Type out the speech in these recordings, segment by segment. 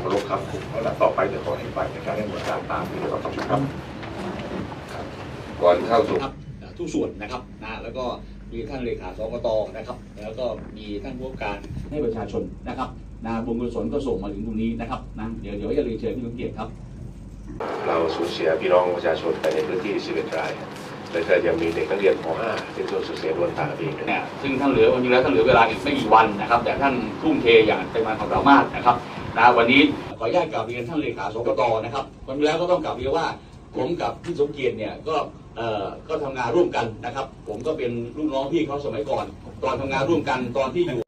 เคารพครับแล้วต่อไปจะขอให้ฝ่ายในการดำเนินการตามที่เราทำนะครับ ก่อนเข้าสู่ครับเอ่อทุกส่วนนะครับนะแล้วก็มีท่านเลขาสกตนะครับ แล้วก็มีท่านผู้ว่าการให้ประชาชนนะครับนะบุญกุศลก็ส่งมาถึงตรงนี้นะครับนะเดี๋ยวเดี๋ยวจะเรียนเชิญพี่ลุงเกียรติครับ เราสูญเสียพี่น้องประชาชนไปในพื้นที่ 11 รายและก็ยังมีเด็กนักเรียนป .5 ที่สูญเสียดวงตาไปอีกหนึ่งเนี่ยซึ่งท่านเหลือวันนี้แล้วท่านเหลือเวลาอีกไม่กี่วันนะครับ แต่ท่านทุ่มเทอย่างเต็มความสามารถนะครับ นะวันนี้ขออนุญาตกลับเรียนท่านเลขาสกตนะครับวันนี้แล้วก็ต้องกลับเรียนว่า ผมกับพี่สมเกียรติเนี่ยก็เอ่อก็ทำงานร่วมกันนะครับ ผมก็เป็นลูกน้องพี่เขาสมัยก่อน ตอนทำงานร่วมกันตอนที่อยู่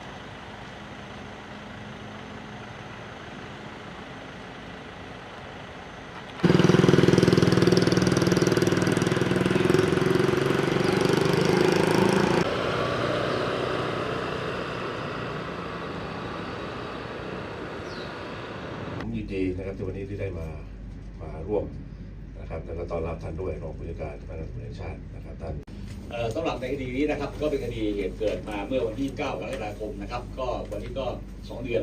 ยินดีนะครับที่วันนี้ที่ได้มามาร่วมนะครับแล้วก็ต้อนรับท่านด้วยรองผู้จัดการสำนักงานตำรวจแห่งชาตินะครับท่านสำหรับในคดีนี้นะครับ ก็เป็นคดีเหตุเกิดมาเมื่อวันที่ 9 กรกฎาคมนะครับ ก็วันนี้ก็ 2 เดือน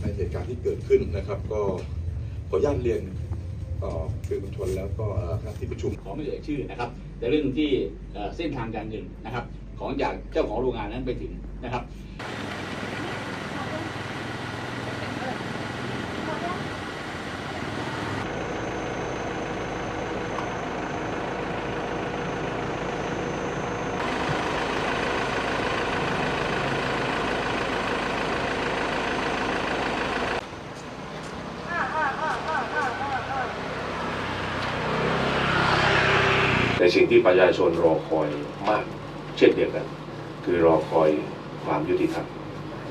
ในเหตุ การณ์ที่เกิดขึ้นนะครับ ก็ขออนุญาตเรียนต่อสื่อมวลชนแล้วก็คณะที่ประชุมขอไม่เอ่ยชื่อนะครับ แต่เรื่องที่เส้นทางการเงินนะครับ ของจากเจ้าของโรงงานนั้นไปถึงนะครับ ในสิ่งที่ประชาชนรอคอยมาก เช่นเดียวกัน คือรอคอยความยุติธรรม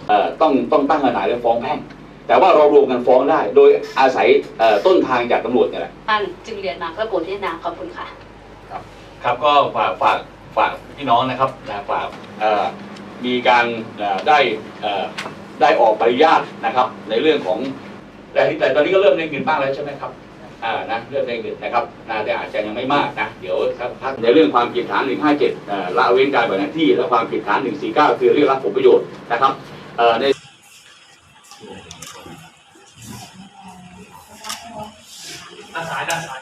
เอ่อต้องต้องตั้งทนายและฟ้องแพ่งแต่ว่าเรารวมกันฟ้องได้ โดยอาศัยเอ่อต้นทางจากตำรวจเนี่ยแหละท่านจึงเรียนมาเพื่อโปรดพิจารณาขอบคุณค่ะครับก็ฝากฝากฝากพี่น้องนะครับนะฝากเอ่อมีการเอ่อได้เอ่อได้ออกใบอนุญาตนะครับ ในเรื่องของแต่แต่ตอนนี้ก็เริ่มได้เงินบ้างแล้วใช่ไหมครับ อ่านะเรื่อดแดงเดือดนะครับนะแต่อาจจะยังไม่มากนะเดี๋ยวสักพักในเรื่องความผิดฐาน 157ละเว้นการปฏิบัติหน้าที่และความผิดฐาน 149 คือเรื่องรับผลประโยชน์นะครับในอาสายด้านซ้าย